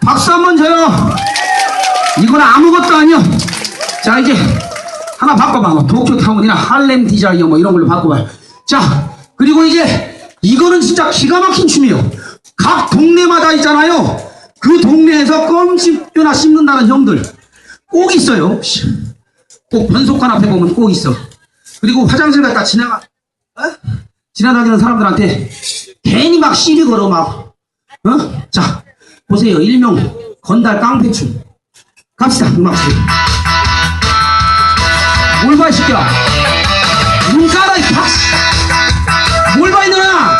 박수 한번 줘요. 이건 아무것도 아니야. 자, 이제 하나 바꿔봐. 뭐 도쿄 타운이나 할렘 디자이어 뭐 이런 걸로 바꿔봐. 자, 그리고 이제 이거는 진짜 기가 막힌 춤이에요. 각 동네마다 있잖아요. 그 동네에서 껌씹거나 씹는다는 형들 꼭 있어요. 꼭 변속관 앞에 보면 꼭 있어. 그리고 화장실 갔다 지나가, 어? 지나다니는 사람들한테 괜히 막 시비 걸어 막, 어? 자, 보세요. 일명 건달 깡패춤. 갑시다, 음악 소리. 뭘 봐, 이 새끼야. 눈 깔아, 이 박, 뭘 봐, 이놈아.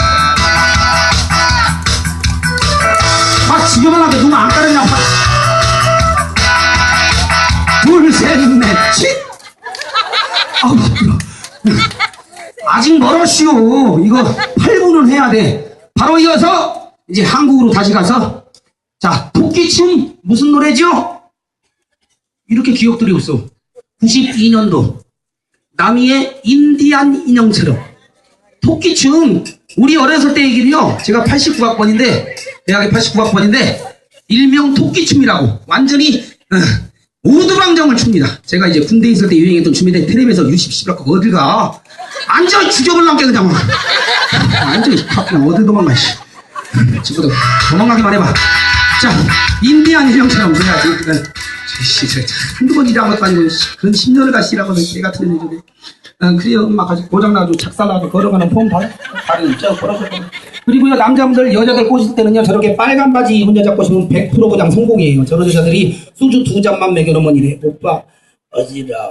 막 지겨만 하게 눈안 깔았냐, 막. 둘, 셋, 넷, 칠. 아우. 아직 멀었슈. 이거 8분은 해야 돼. 바로 이어서 이제 한국으로 다시 가서 자, 토끼춤 무슨 노래죠? 이렇게 기억들이 없어. 92년도 남이의 인디안 인형처럼 토끼춤 우리 어렸을 때 얘기는요. 제가 89학번인데 대학이 89학번인데 일명 토끼춤이라고 완전히 어, 오두방정을 춥니다. 제가 이제 군대 있을 때 유행했던 춤인데 텔레비에서 유십 씨라고 어딜 가? 완전 죽여볼란게 그냥 막. 완전히 그냥 어디 도망가 씨. 친구들 도망가기만 해봐. 자 인디안. 그건 씨, 저, 한두 번 일한 것도 아니고 씨, 그런 10년을 같이 일하고 내 같은 일인데 어, 그래요. 막 아주 고장나고 작살나고 걸어가는 폼쪄 걸어서 그리고요 남자분들 여자들 꼬실 때는요 저렇게 빨간 바지 입은 여자 꼬시면 100% 그냥 성공이에요. 저런 여자들이 소주 두 잔만 먹여놓으면 이래. 오빠 어지러워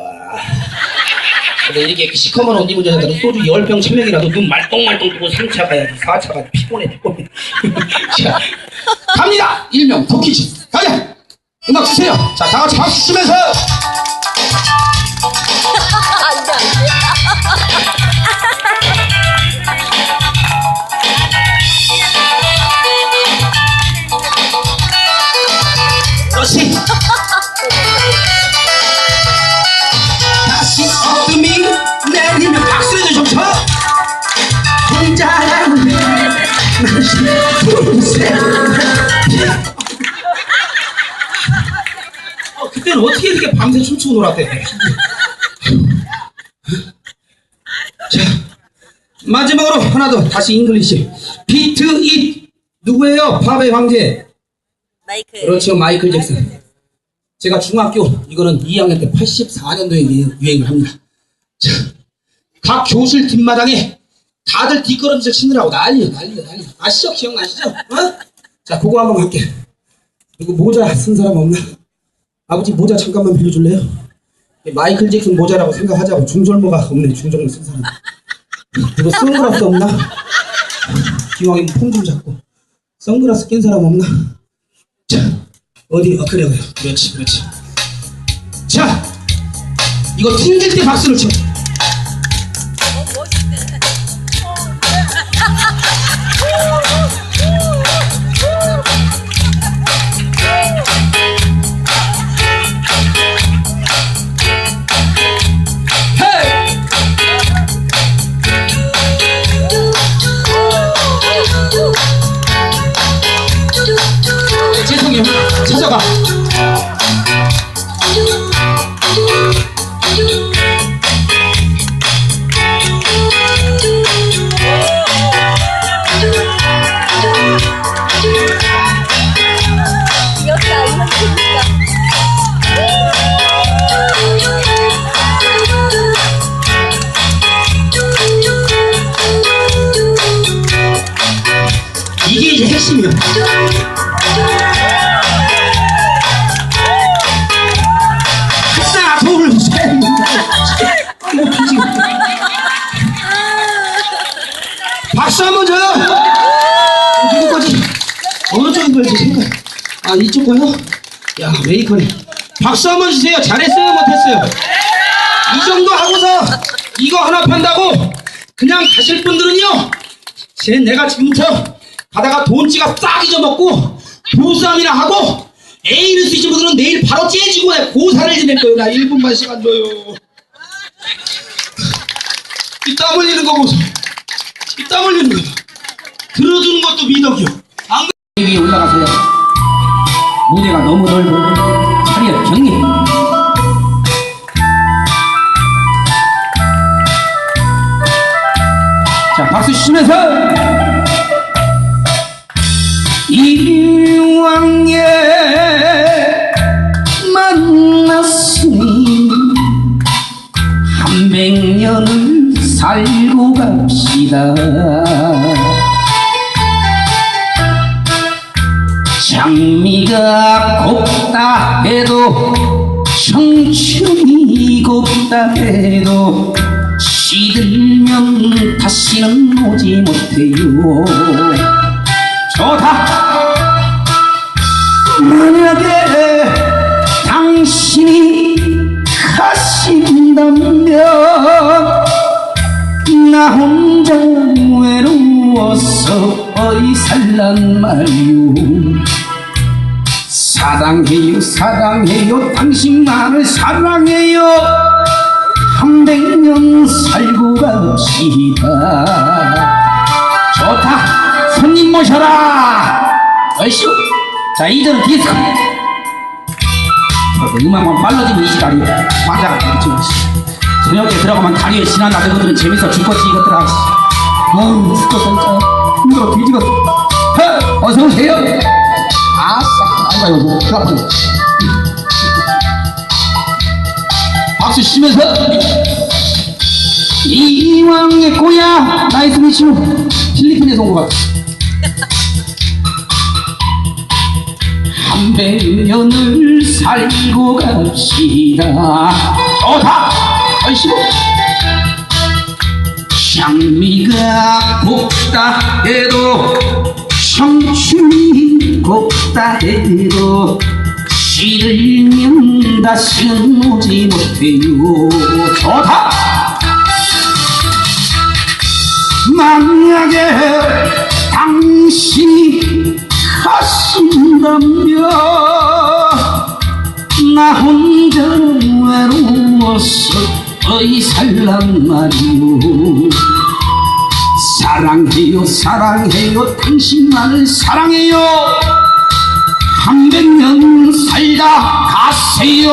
근데 이렇게 시커먼 옷 입은 여자들은 소주 10병 체명이라도 눈 말똥말똥 뜨고 3차 가야지 4차가 피곤해 피곤해. 자 갑니다! 일명 도끼지 가자! 음악 주세요. 자 다같이 박수 치면서 때는 어떻게 이렇게 밤새 춤추고 놀았대 자 마지막으로 하나 더 다시 잉글리시 비트 잇 누구예요? 팝의 황제 마이크 그렇죠 마이클 잭슨 제가 중학교 이거는 2학년 때 84년도에 유행을 합니다 자, 각 교실 뒷마당에 다들 뒷걸음질 치느라고 난리야 난리야 난리야 아시죠? 기억나시죠? 어? 자 그거 한번 갈게 이거 모자 쓴 사람 없나? 아버지 모자 잠깐만 빌려줄래요? 마이클 잭슨 모자라고 생각하자고 중절모가 없네 중절모 쓴 사람 이거 선글라스 없나? 기왕이면 폼좀 잡고 선글라스 낀 사람 없나? 자, 어디, 어, 그래, 그래. 그렇지, 그렇지. 자, 이거 튕길 때 박수를 쳐. you. 아, 이쪽 거요? 야, 메이커네. 박수 한번 주세요. 잘했어요, 못했어요? 이 정도 하고서 이거 하나 판다고 그냥 가실 분들은요. 쟤 내가 지금부터 가다가 돈지가 싹 잊어먹고 보쌈이나 하고 애인을 쓰신 분들은 내일 바로 째지고 고사를 지낼 거예요. 나 1분만 시간 줘요. 이 땀 흘리는 거 보소. 이땀 흘리는 거. 들어주는 것도 미덕이요. 안 올라가세요. 무대가 너무 넓어. 차려 경리. 곱다 해도 청춘이 곱다 해도 시들면 다시는 오지 못해요. 좋다 만약에 당신이 가신다면 나 혼자 외로워서 어이 살란 말요 사랑해요 사랑해요 당신만을 사랑해요. 한백년 살고 갑시다. 좋다. 손님 모셔라. 얼씨구 자 디스코 어, 음악만 빨라지면 이 시간이 맞아. 저녁에 들어가면 다리에 신한 나들분들은 재밌어 죽겠지 이것들아. 어우 죽겠어 진짜 힘들어 뒤지겠어. 허, 어서 오세요. 아싸 아이고 아이고 들어가세요 박수 치면서 이왕의 꼬야 나이스 미치고 필리핀에서 온 것 같아 한백년을 살고 갑시다. 좋다! 얼씨구 장미가 곱다 해도 청춘이 곱다 해도 시들면 다시는 오지 못해요. 좋다 만약에 당신이 가신다면 나 혼자 외로워서 어이 살란 말이오 사랑해요 사랑해요 당신만을 사랑해요. 한 백 년 살다 가세요